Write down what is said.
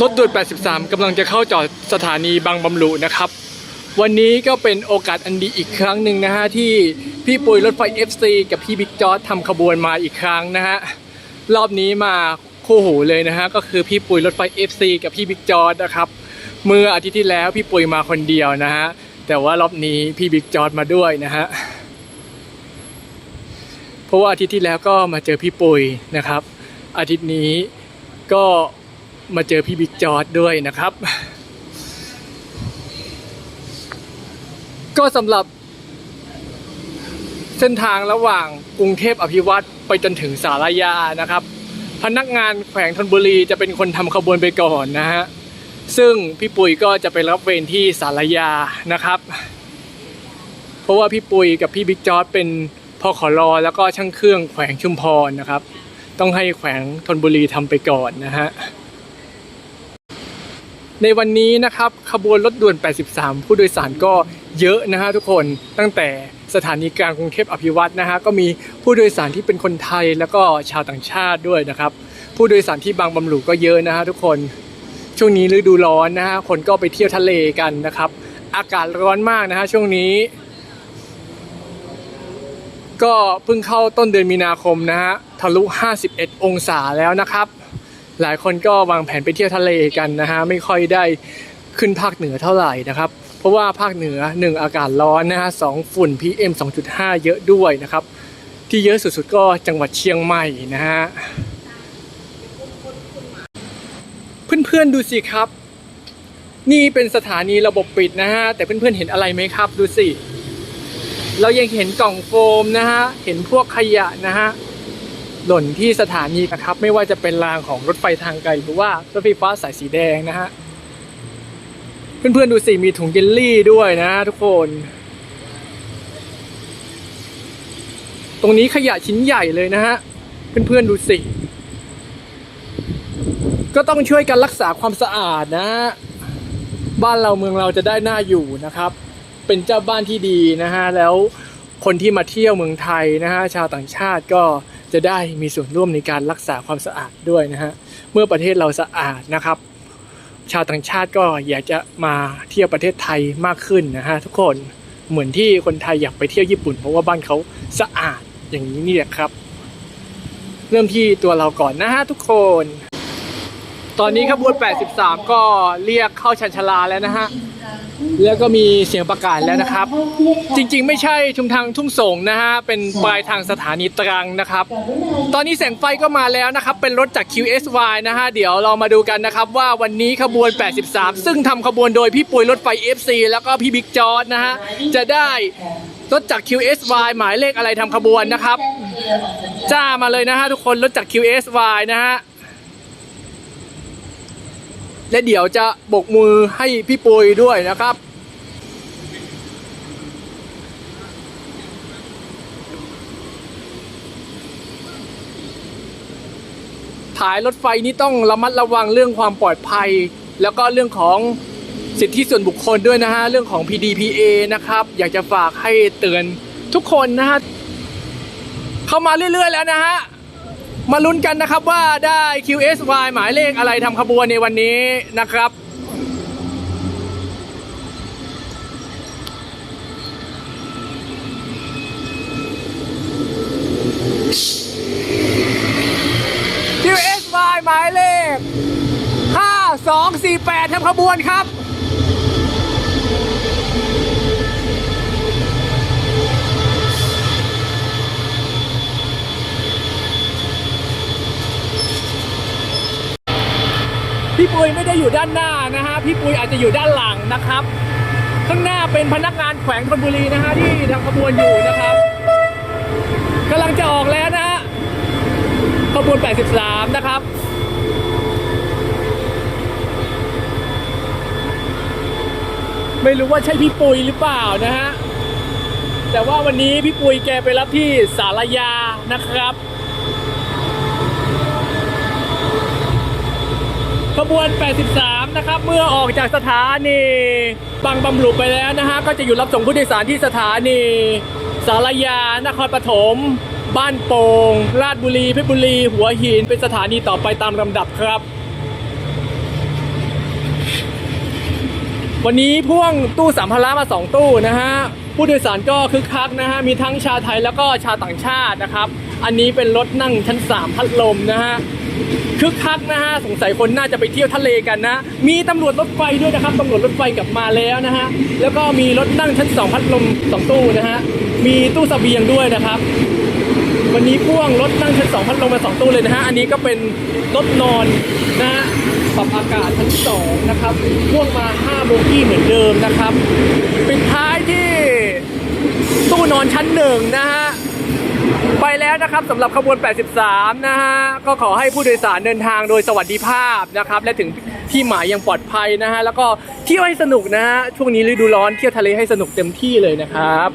รถด่วน 83 กำลังจะเข้าจอดสถานีบางบำรุนะครับ วันนี้ก็เป็นโอกาสอันดีอีกครั้งหนึ่งนะฮะ ที่พี่ปุยรถไฟ FC กับพี่บิ๊กจอดทำขบวนมาอีกครั้งนะฮะ รอบนี้มาคู่หูเลยนะฮะ ก็คือพี่ปุยรถไฟ FC กับพี่บิ๊กจอดนะครับ เมื่ออาทิตย์ที่แล้วพี่ปุยมาคนเดียวนะฮะ แต่ว่ารอบนี้พี่บิ๊กจอดมาด้วยนะฮะ เพราะว่าอาทิตย์ที่แล้วก็มาเจอพี่ปุยนะครับ อาทิตย์นี้ก็ มาเจอพี่บิ๊กจอร์ดด้วยนะครับ ก็สำหรับ เส้นทางระหว่างกรุงเทพอภิวัตรไปจนถึงสารยานะครับ พนักงานแขวงธนบุรีจะเป็นคนทำขบวนไปก่อนนะฮะซึ่งพี่ปุยก็จะไปรับเวรที่สารยานะครับ เพราะว่าพี่ปุยกับพี่บิ๊กจอร์ดเป็นพอขอรอแล้วก็ช่างเครื่องแขวงชุมพรนะครับ ต้องให้แขวงธนบุรีทำไปก่อนนะฮะ ในวันนี้นะครับขบวนรถด่วน 83 ผู้โดยสารก็เยอะนะฮะทุกคนตั้งแต่สถานีกลางกรุงเทพอภิวัตรนะฮะก็มีผู้โดยสารที่เป็นคนไทยแล้วก็ชาวต่างชาติด้วยนะครับ ผู้โดยสารที่บางบำรุก็เยอะนะฮะทุกคนช่วงนี้ฤดูร้อนนะฮะคนก็ไปเที่ยวทะเลกันนะครับ อากาศร้อนมากนะฮะช่วงนี้ ก็เพิ่งเข้าต้นเดือนมีนาคมนะฮะทะลุ 51 องศาแล้วนะครับ หลายคนก็วางแผนไปเที่ยวทะเลกันนะฮะไม่ค่อยได้ขึ้นภาคเหนือเท่าไหร่นะครับ เพราะว่าภาคเหนือหนึ่งอากาศร้อนนะฮะสองฝุ่น PM 2.5 เยอะด้วยนะครับ ที่เยอะสุดๆก็จังหวัดเชียงใหม่นะฮะเพื่อนๆดูสิครับ นี่เป็นสถานีระบบปิดนะฮะแต่เพื่อนๆเห็นอะไรไหมครับ ดูสิ เรายังเห็นกล่องโฟมนะฮะเห็นพวกขยะนะฮะ หล่นที่สถานีนะครับ ไม่ว่าจะเป็นรางของรถไฟทางไกลหรือว่ารถไฟฟ้าสายสีแดงนะฮะเพื่อนๆดูสิมีถุงเยลลี่ด้วยนะทุกคน ตรงนี้ขยะชิ้นใหญ่เลยนะฮะเพื่อนๆดูสิก็ต้องช่วยกันรักษาความสะอาดนะฮะบ้านเราเมืองเราจะได้หน่าอยู่นะครับ เป็นเจ้าบ้านที่ดีนะฮะแล้วคนที่มาเที่ยวเมืองไทยนะฮะชาวต่างชาติก็ จะได้มีส่วนร่วมในการรักษาความสะอาดด้วยนะฮะเมื่อประเทศเราสะอาดนะครับ ชาวต่างชาติก็อยากจะมาเที่ยวประเทศไทยมากขึ้นนะฮะทุกคนเหมือนที่คนไทยอยากไปเที่ยวญี่ปุ่น เพราะว่าบ้านเขาสะอาดอย่างนี้นี่แหละครับ เริ่มที่ตัวเราก่อนนะฮะทุกคน ตอนนี้ขบวน 83 ก็เรียกเข้าชันชลาแล้วนะฮะ แล้วก็มีเสียงประกาศแล้วนะครับ จริงๆ ไม่ใช่ชุมทางทุ่งสงนะฮะ เป็นปลายทางสถานีตรังนะครับ ตอนนี้แสงไฟก็มาแล้วนะครับ เป็นรถจาก QSY นะฮะ เดี๋ยวเรามาดูกันนะครับ ว่าวันนี้ขบวน 83 ซึ่งทำขบวนโดยพี่ปุยรถไฟ FC แล้วก็พี่บิ๊กจอร์ดนะฮะ จะได้รถจาก QSY หมายเลขอะไรทำขบวนนะครับ จ้ามาเลยนะฮะทุกคนรถจาก QSY นะฮะ และเดี๋ยวจะบกมือให้พี่ปุยด้วยนะครับ ถ่ายรถไฟนี่ต้องระมัดระวังเรื่องความปลอดภัย แล้วก็เรื่องของสิทธิส่วนบุคคลด้วยนะฮะ เรื่องของ PDPA นะครับ อยากจะฝากให้เตือนทุกคนนะฮะ เข้ามาเรื่อยๆแล้วนะฮะ มาลุ้นกันนะครับว่าได้ QSY หมายเลขอะไรทำขบวนในวันนี้นะครับ QSY หมายเลข 5248ทำขบวนครับ พี่ปุยไม่ได้อยู่ด้านหน้านะฮะพี่ปุยอาจจะอยู่ด้านหลังนะครับข้างหน้าเป็นพนักงานแขวงธนบุรีนะฮะที่ทำขบวนอยู่นะครับกำลังจะออกแล้วนะฮะขบวน 83 นะครับไม่รู้ว่าใช่พี่ปุยหรือเปล่านะฮะ แต่ว่าวันนี้พี่ปุยแกไปรับที่สารยานะครับ ขบวน 83 นะครับ เมื่อออกจากสถานีบางบำรุไปแล้วนะฮะ ก็จะอยู่รับส่งผู้โดยสารที่สถานีสารยา นครปฐม บ้านโป่ง ราชบุรี เพชรบุรี หัวหิน เป็นสถานีต่อไปตามลำดับครับ วันนี้พ่วงตู้สัมภาระมา 2 ตู้นะฮะ ผู้โดยสารก็คึกคักนะฮะ มีทั้งชาไทยแล้วก็ชาต่างชาตินะครับ อันนี้เป็นรถนั่งชั้น 3 พัดลมนะฮะคึกคักนะฮะสงสัยคนน่าจะไปเที่ยวทะเลกันนะ มีตำรวจรถไฟด้วยนะครับตำรวจรถไฟกลับมาแล้วนะฮะแล้วก็มีรถนั่งชั้น 2 พัดลมสองตู้นะฮะมีตู้เสบียงด้วยนะครับ วันนี้พ่วงรถนั่งชั้นสองพัดลมมาสองตู้เลยนะฮะอันนี้ก็เป็นรถนอนนะฮะปรับอากาศชั้นสองนะครับพ่วงมา5โบกี้เหมือนเดิมนะครับปิดท้ายที่ตู้นอนชั้นหนึ่งนะฮะ ไปแล้วนะครับสำหรับขบวน 83 นะฮะ ก็ขอให้ผู้โดยสารเดินทางโดยสวัสดิภาพนะครับ และถึงที่หมายอย่างปลอดภัยนะฮะ แล้วก็เที่ยวให้สนุกนะฮะ ช่วงนี้ฤดูร้อนเที่ยวทะเลให้สนุกเต็มที่เลยนะครับ